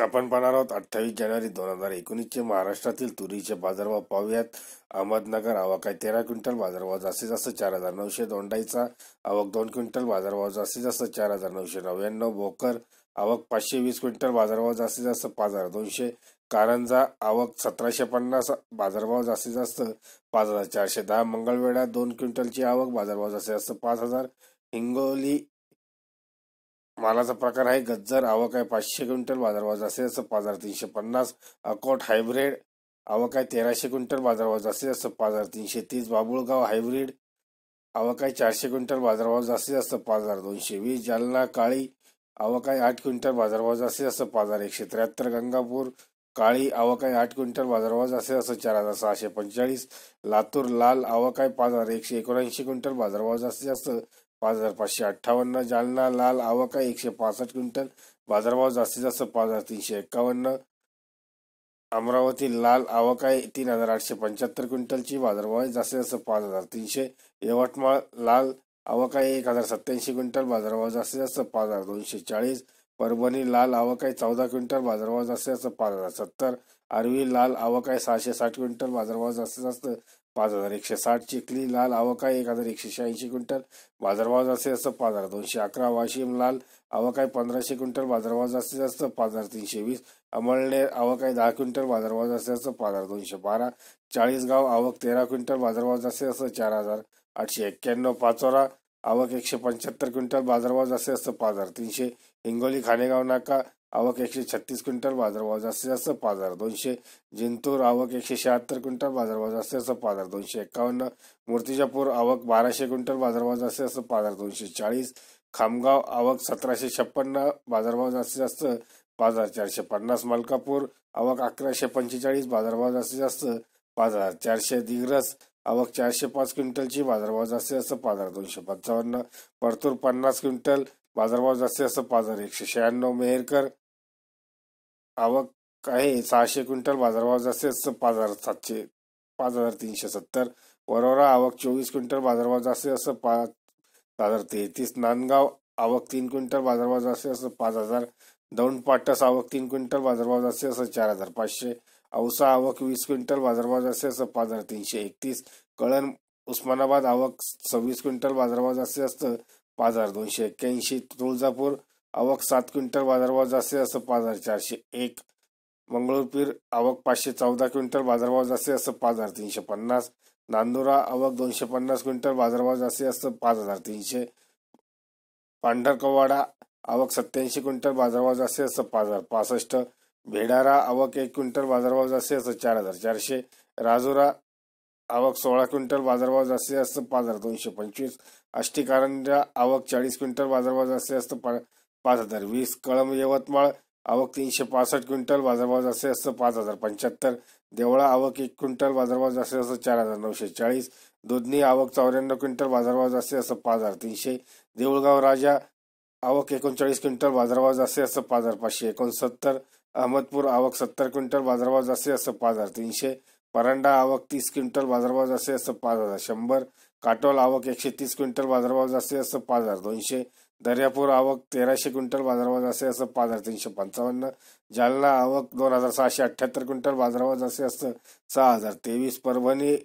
आपण पाहणार आहोत अठ्ठावीस जानेवारी दोन हजार एकोणीसचे महाराष्ट्रातील तुरीचे बाजारभाव. पाहूयात. अहमदनगर आवक आहे तेरा क्विंटल बाजारभाव जास्तीत जास्त चार हजार नऊशे दोंडाईचा. आवक दोन क्विंटल बाजारभाव जास्तीत जास्त चार हजार नऊशे नव्याण्णव. भोकर आवक पाचशे वीस क्विंटल बाजारभाव जास्तीत जास्त पाच हजार दोनशे. कारंजा आवक सतराशे पन्नास बाजारभाव जास्तीत जास्त पाच हजार चारशे दहा. मंगळवेढा दोन क्विंटलची आवक बाजारभाव जास्तीत जास्त पाच हजार. हिंगोली मालाचा प्रकार आहे गज्जर आवक आहे पाचशे क्विंटल बाजारभाव जास्तीत जास्त पाच हजार तीनशे पन्नास अकोट हायब्रिड आवक आहे तेराशे क्विंटल बाजारभाव जास्तीत जास्त पाच हजार तीनशे तीस बाबुळगाव हायब्रिड आवक आहे चारशे क्विंटल बाजारभाव जास्तीत जास्त पाच हजार दोनशे वीस जालना काळी आवक आहे आठ क्विंटल बाजारभाव जास्तीत जास्त पाच हजार एकशे त्र्याहत्तर गंगापूर काळी आवक आहे आठ क्विंटल बाजारभाव जास्तीत जास्त चार हजार सहाशे पंचेचाळीस लातूर लाल आवक आहे पाच हजार एकशे एकोणऐंशी क्विंटल बाजारभाव जास्तीत जास्त पाच हजार पाचशे अठ्ठावन्न जालना लाल आवक आहे एकशे पासष्ट क्विंटल. बाजारभाव जास्तीत जास्त पाच हजार तीनशे एक्कावन्न. अमरावती लाल आवक आहे तीन हजार आठशे पंच्याहत्तर क्विंटलची. बाजारभाव आहे जास्तीत जास्त पाच हजार तीनशे. यवतमाळ लाल आवक आहे एक हजार सत्याऐंशी क्विंटल. बाजारभाव जास्तीत जास्त पाच हजार दोनशे चाळीस. परभणी लाल आवक आहे चौदा क्विंटल बाजारभाव जास्तीत असतं पाच हजार. सत्तर आरवी लाल आवक आहे सहाशे साठ क्विंटल बाजारभाव जास्तीत जास्त पाच हजार. एकशे साठ चिखली लाल आवक आहे एक हजार एकशे शहाऐंशी क्विंटल बाजारभाव जास्तीत जास्त पाच हजार. दोनशे अकरा वाशिम लाल आवक आहे पंधराशे क्विंटल बाजारभाव जास्तीत जास्त पाच हजार तीनशे वीस. अमळनेर आवक आहे दहा क्विंटल बाजारभाव जास्तीत जास्त पाच हजार दोनशे बारा. चाळीसगाव आवक तेरा क्विंटल बाजारभाव जास्तीत जास्त चार हजार आठशे एक्क्याण्णव. पाचोरा आवक एकशे पंच्याहत्तर क्विंटल बाजारभाव जास्तीत जास्त पाच हजार तीनशे हिंगोली खानेगाव नाका आवक एकशे छत्तीस क्विंटल बाजारभाव जास्तीत जास्त पाच हजार दोनशे जिंतूर आवक एकशे शहात्तर क्विंटल बाजारभाव जास्तीत जास्त पाच हजार दोनशे एक्कावन्न मूर्तिजापूर आवक बाराशे क्विंटल बाजारभाव जास्तीत जास्त पाच हजार दोनशे चाळीस खामगाव आवक सतराशे छप्पन्न बाजारभाव जास्तीत जास्त पाच हजार चारशे पन्नास मलकापूर आवक अकराशे पंचेचाळीस बाजारभाव जास्तीत जास्त पाच हजार चारशे दिग्रस आवक चारशे पाच क्विंटलची बाजारभाव जास्तीत जास्त पाच दोनशे पंचावन्न. परतूर पन्नास क्विंटल बाजारभाव जास्तीत जास्त पाच एकशे शहाण्णव. मेहरकर आवक आहे सहाशे क्विंटल बाजारभाव जास्तीत जास्त पाच हजार सातशे पाच हजार तीनशे सत्तर. वरोरा आवक चोवीस क्विंटल बाजारभाव जास्तीत जास्त पाच हजार तेहतीस. नांदगाव आवक तीन क्विंटल बाजारभाव जास्तीत जास्त पाच हजार. दौंड पाटस आवक तीन क्विंटल बाजारभाव जास्तीत जास्त चार हजार पाचशे. औसा आवक वीस क्विंटल बाजारभाव जास्तीत जास्त पाच हजार तीनशे एकतीस. कळण उस्मानाबाद आवक सव्वीस क्विंटल बाजारभाव जास्तीत जास्त पाच हजार दोनशे एक्क्याऐंशी. तुळजापूर आवक सात क्विंटल बाजारभाव जास्तीत जास्त पाच हजार चारशे एक. मंगळूरपीर आवक पाचशे चौदा क्विंटल बाजारभाव जास्तीत जास्त पाच हजार तीनशे पन्नास. नांदुरा आवक दोनशे पन्नास क्विंटल बाजारभाव जास्तीत जास्त पाच हजार तीनशे. पांढरकवाडा आवक सत्याऐंशी क्विंटल बाजारभाव जास्तीत जास्त पाच हजार पासष्ट. भेडारा आवक एक क्विंटल बाजारभाव जास्तीत जास्त चार हजार चारशे. राजुरा आवक सोळा क्विंटल बाजारभाव जास्तीत जास्त पाच हजार दोनशे पंचवीस. अष्टीकारंजा आवक चाळीस क्विंटल बाजारभाव जास्तीत जास्त पाच हजार वीस. कळम यवतमाळ आवक तीनशे पासष्ट क्विंटल बाजारभाव जास्तीत जास्त पाच हजार पंच्याहत्तर. देवळा आवक एक क्विंटल बाजारभाव जास्तीत जास्त चार हजार नऊशे चाळीस. दुधनी आवक चौऱ्याण्णव क्विंटल बाजारभाव जास्तीत जास्त पाच हजार तीनशे. देऊळगाव राजा आवक एकोणचाळीस क्विंटल बाजारभाव जास्तीत जास्त पाच हजार पाचशे एकोणसत्तर. अहमदपूर आवक सत्तर क्विंटल बाजारभाव जास्तीत जास्त पाच हजार तीनशे. परांडा आवक तीस क्विंटल बाजारभाव जास्तीत जास्त पाच हजार शंभर. काटोल आवक एकशे तीस क्विंटल बाजारभाव जास्तीत जास्त पाच हजार दोनशे. दर्यापूर आवक तेराशे क्विंटल बाजारभाव जास्तीत जास्त पाच हजार तीनशे पंचावन्न. जालना आवक दोन हजार सहाशे अठ्ठ्याहत्तर क्विंटल बाजारभाव जास्तीत जास्त सहा हजार तेवीस. परभणी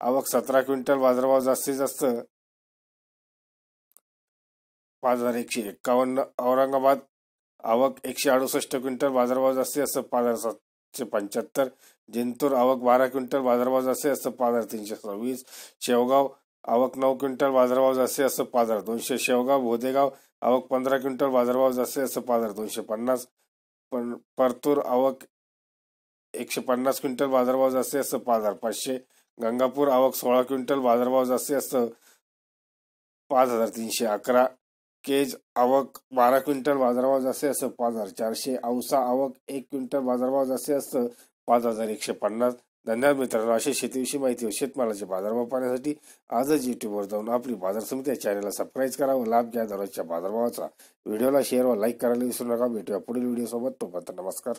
आवक सतरा क्विंटल बाजारभाव जास्तीत जास्त पाच हजार एकशे एक्कावन्न औरंगाबाद आवक एकशे अडुसष्ट क्विंटल बाजारभाव जास्ती असं पाच हजार सातशे पंच्याहत्तर. जिंतूर आवक बारा क्विंटल बाजारभाव जास्ती असं पाच हजार तीनशे सव्वीस. शेवगाव आवक नऊ क्विंटल बाजारभाव जास्ती असं पाच हजार दोनशे. शेवगाव भोदेगाव आवक पंधरा क्विंटल बाजारभाव जास्ती असं पाच हजार दोनशे पन्नास. पण परतूर आवक एकशे पन्नास क्विंटल बाजारभाव जास्ती असं पाच हजार पाचशे. गंगापूर आवक सोळा क्विंटल बाजारभाव जास्ती असं पाच हजार तीनशे अकरा. केज आवक बारा क्विंटल बाजारभाव जास्त असं पाच हजार चारशे औसा आवक एक क्विंटल बाजारभाव जास्त असतं पाच हजार एकशे पन्नास. धन्यवाद मित्रांनो अशी शेतीविषयी माहिती व शेतमालाचे बाजारभाव पाहण्यासाठी आजच युट्यूबवर जाऊन आपली बाजार समिती या चॅनलला सबस्क्राईब करा व लाभ घ्या दररोजच्या बाजारभावाचा. व्हिडिओला शेअर व लाईक करायला विसरू नका. भेटूया पुढील व्हिडिओ सोबत. तोपर्यंत नमस्कार.